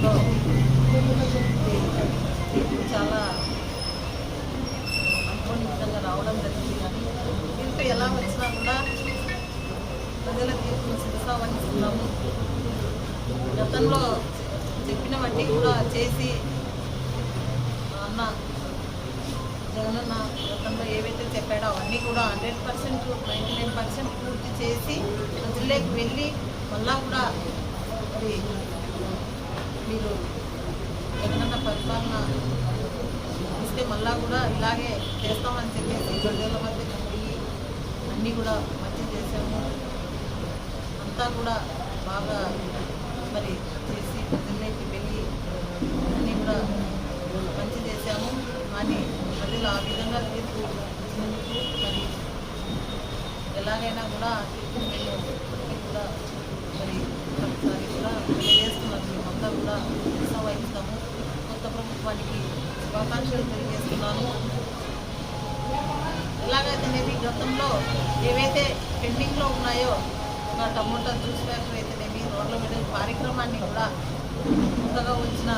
విషయంలో చాలా అనుకోని రావడం జరిగింది. కానీ తీర్పు ఎలా వచ్చినా కూడా ప్రజల తీర్పును శిరసా వహిస్తున్నాము గతంలో చెప్పినవన్నీ కూడా చేసి అన్న జగనన్న గతంలో ఏవైతే చెప్పాడో అవన్నీ కూడా hundred percent ninety nine percent పూర్తి చేసి ప్రజల్లోకి వెళ్ళి మళ్ళా కూడా మరి మీరు జగనన్న పరిపాలన ఇస్తే మళ్ళా కూడా ఇలాగే చేస్తామని చెప్పేసి ప్రజల మధ్య పోయి అన్నీ కూడా మంచి చేసాము అంతా కూడా బాగా మరి చేసి ప్రజల్లోకి వెళ్ళి అన్నీ కూడా మంచి చేశాము. కానీ ప్రజలు ఆ విధంగా తీర్పు మరి ఎలాగైనా కూడా ఆ మేము కూడా మరి ఒకసారి కూడా తెలియజేస్తున్నాము మేమంతా కూడా ఉత్సవం వహిస్తాము కొత్త ప్రభుత్వానికి శుభాకాంక్షలు తెలియజేస్తున్నాను ఎలాగైతే మేబీ గతంలో ఏవైతే పెండింగ్లో ఉన్నాయో ఒక టమోటా జ్యూస్ ఫ్యాక్టరీ అయితేనేమి రోడ్ల మీద కార్యక్రమాన్ని కూడా కొత్తగా వచ్చిన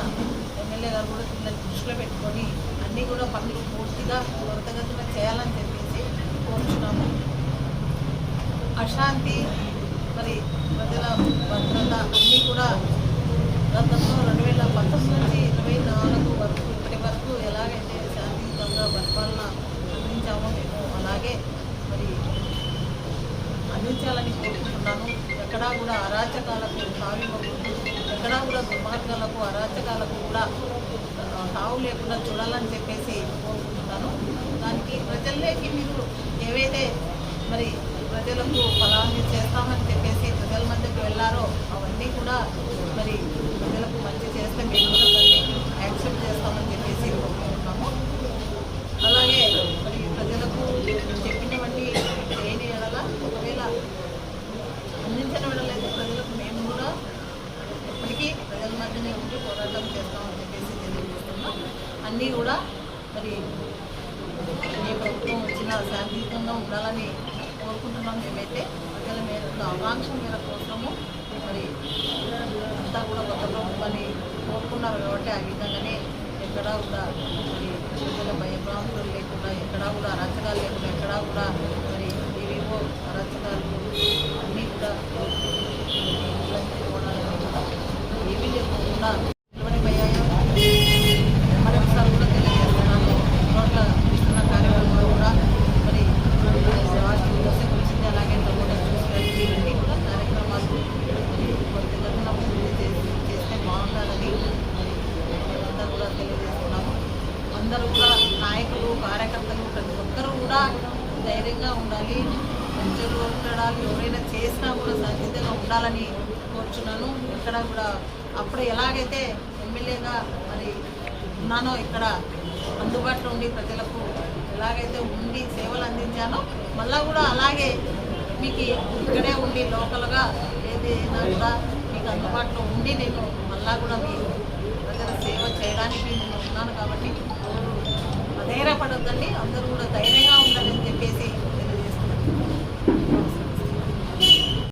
ఎమ్మెల్యే గారు కూడా పిల్లలు దృష్టిలో పెట్టుకొని అన్నీ కూడా పనులు పూర్తిగా త్వరితగతిన చేయాలని చెప్పేసి కోరుచున్నాము. అశాంతి మరి ప్రజల భద్రత అన్నీ కూడా గతంలో రెండు వేల పంతొమ్మిది నుంచి ఇరవై నాలుగు వరకు ఇప్పటి వరకు ఎలాగైతే శాంతియుతంగా పరిపాలన అందించామో మేము అలాగే మరి అందించాలని కోరుకుంటున్నాను ఎక్కడా కూడా అరాచకాలకు తావివ్వకూడదు. ఎక్కడా కూడా దుర్మార్గాలకు అరాచకాలకు కూడా ఆ, తావు లేకుండా చూడాలని చెప్పేసి కోరుకుంటున్నాను. దానికి ప్రజల్లోకి మీరు ఏవైతే మరి ప్రజలకు ఫలా చేస్తామని చెప్పేసి ప్రజల మధ్యకు వెళ్ళారో అవన్నీ కూడా మరి ప్రజలకు మంచి చేస్తే మేము కూడా యాక్సెప్ట్ చేస్తామని చెప్పేసి కోరుకుంటున్నాము. అలాగే మరి ప్రజలకు చెప్పినవన్నీ లేని ఎడల ఒకవేళ అందించిన వెళ్ళలేదు ప్రజలకు మేము కూడా ఎప్పటికీ ప్రజల మధ్యనే ఉండి పోరాటం చేస్తామని చెప్పేసి తెలియజేస్తున్నాం. అన్నీ కూడా మరి ఏ ప్రభుత్వం వచ్చినా శాంతియుతంగా ఉండాలని కోరుకుంటున్నాం. ఆకాంక్ష మీద కోసము మరి అంతా కూడా కొత్త ప్రభుత్వాన్ని కోరుకున్నారు కాబట్టి ఆ విధంగానే ఎక్కడా కూడా మరి ప్రజల భయభ్రాంతులు లేకుండా ఎక్కడా కూడా అరాచకాలు లేకుండా ఎక్కడా కూడా మరి ఏవేవో అరాచకాలు అన్నీ కూడా ఏమీ లేకుండా నిలబడిపోయాయో మరొకసారి కూడా తెలియజేస్తున్నాను రోడ్ల విస్తరణ కార్యక్రమాలు కూడా మరి రాష్ట్రం కోసం వచ్చింది అలాగే టమోటా జ్యూస్ ఫ్యాక్టరీ ఇవన్నీ కూడా కార్యక్రమాలు మరి త్వరితగతిన పూర్తి చేసి చేస్తే బాగుంటుందని మరి మేమంతా కూడా తెలియజేస్తున్నాము అందరూ కూడా నాయకులు కార్యకర్తలు ప్రతి ఒక్కరూ కూడా ధైర్యంగా ఉండాలి. మంచిగా ఉండడాలి ఎవరైనా చేసినా కూడా సన్నిధిగా ఉండాలని కోరుచున్నాను. ఇక్కడ కూడా అప్పుడు ఎలాగైతే ఎమ్మెల్యేగా మరి ఉన్నానో ఇక్కడ అందుబాటులో ఉండి ప్రజలకు ఎలాగైతే ఉండి సేవలు అందించానో మళ్ళా కూడా అలాగే మీకు ఇక్కడే ఉండి లోకల్గా ఏదైనా కూడా మీకు అందుబాటులో ఉండి నేను మళ్ళా కూడా మీ ప్రజల సేవ చేయడానికి నేను ఉన్నాను కాబట్టి ఎవరు అందరూ కూడా ధైర్యంగా ఉండాలని